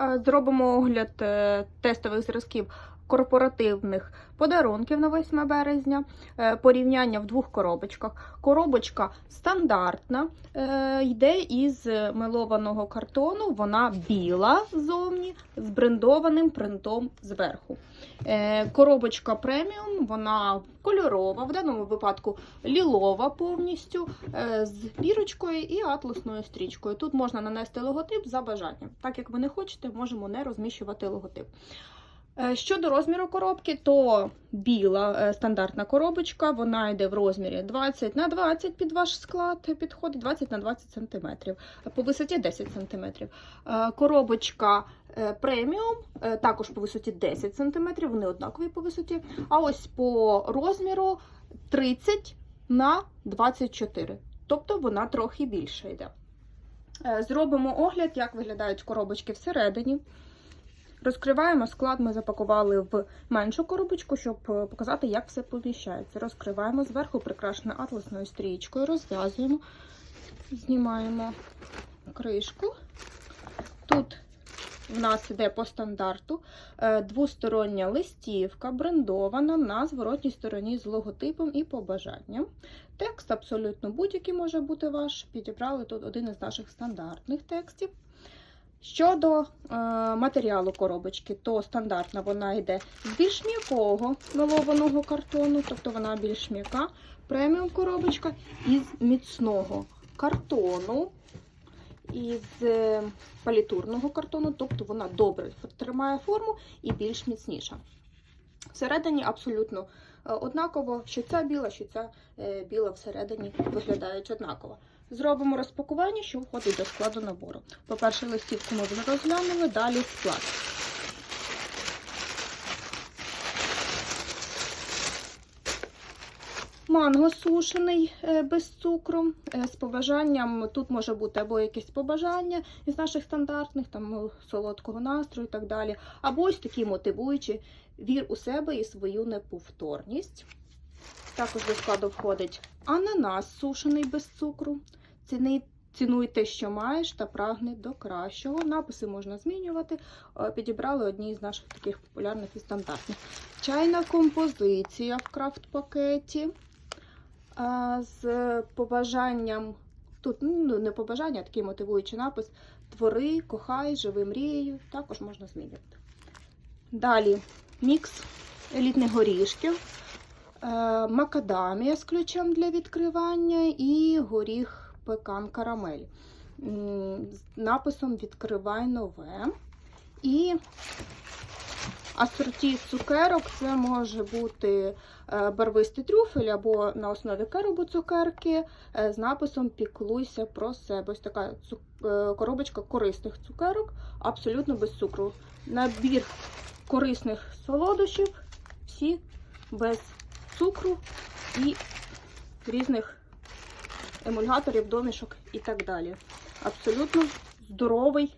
Е, Зробимо огляд е, тестових зразків корпоративних подарунків на 8 березня. Е, Порівняння в двох коробочках. Коробочка стандартна, е, йде із мелованого картону. Вона біла ззовні з брендованим принтом зверху. Е, Коробочка преміум, вона кольорова, в даному випадку лілова повністю з бірочкою і атласною стрічкою. Тут можна нанести логотип за бажанням. Так як ви не хочете, можемо не розміщувати логотип. Е, Щодо розміру коробки, то біла е, стандартна коробочка, вона йде в розмірі 20 на 20 під ваш склад, підходить 20 на 20 см, по висоті 10 см. Е, Коробочка преміум, також по висоті 10 см, вони однакові по висоті. А ось по розміру 30 на 24, тобто вона трохи більша йде. Зробимо огляд, як виглядають коробочки всередині. Розкриваємо склад, ми запакували в меншу коробочку, щоб е, показати, як все поміщається. Розкриваємо зверху, прикрашено атласною стрічкою, розв'язуємо, знімаємо кришку. Тут в нас іде по стандарту е, двостороння листівка, брендована на зворотній стороні з логотипом і побажанням. Текст абсолютно будь-який може бути ваш. Підібрали тут один із наших стандартних текстів. Щодо е, матеріалу коробочки, то стандартна вона йде з більш м'якого мелованого картону, тобто вона більш м'яка. Преміум коробочка із міцного картону, із е, палітурного картону, тобто вона добре тримає форму і більш міцніша. Всередині абсолютно е, однаково, що ця біла, що ця е, біла всередині виглядають однаково. Зробимо розпакування, що входить до складу набору. По-перше, листівку ми вже розглянули, далі склад. Манго сушений е, без цукру. е, З побажанням тут може бути або якесь побажання із наших стандартних, там ну, солодкого настрою і так далі. Або ось такі мотивуючі вір у себе і свою неповторність. Також до складу входить ананас сушений без цукру. Ціни, цінуй те, що маєш, та прагни до кращого. Написи можна змінювати. Е, Підібрали одні з наших таких популярних і стандартних. Чайна композиція в крафт-пакеті. З побажанням, тут ну, не побажання, а такий мотивуючий напис: Твори, кохай, живи мрією. Також можна змінювати. Далі мікс елітних горішків, е, макадамія з ключем для відкривання і горіх пекан карамель. З написом Відкривай нове. І асорті цукерок це може бути е, барвистий трюфель або на основі керобу цукерки е, з написом Піклуйся про себе. Ось така е, коробочка корисних цукерок, абсолютно без цукру. Набір корисних солодощів, всі без цукру і різних емульгаторів, домішок і так далі. Абсолютно здоровий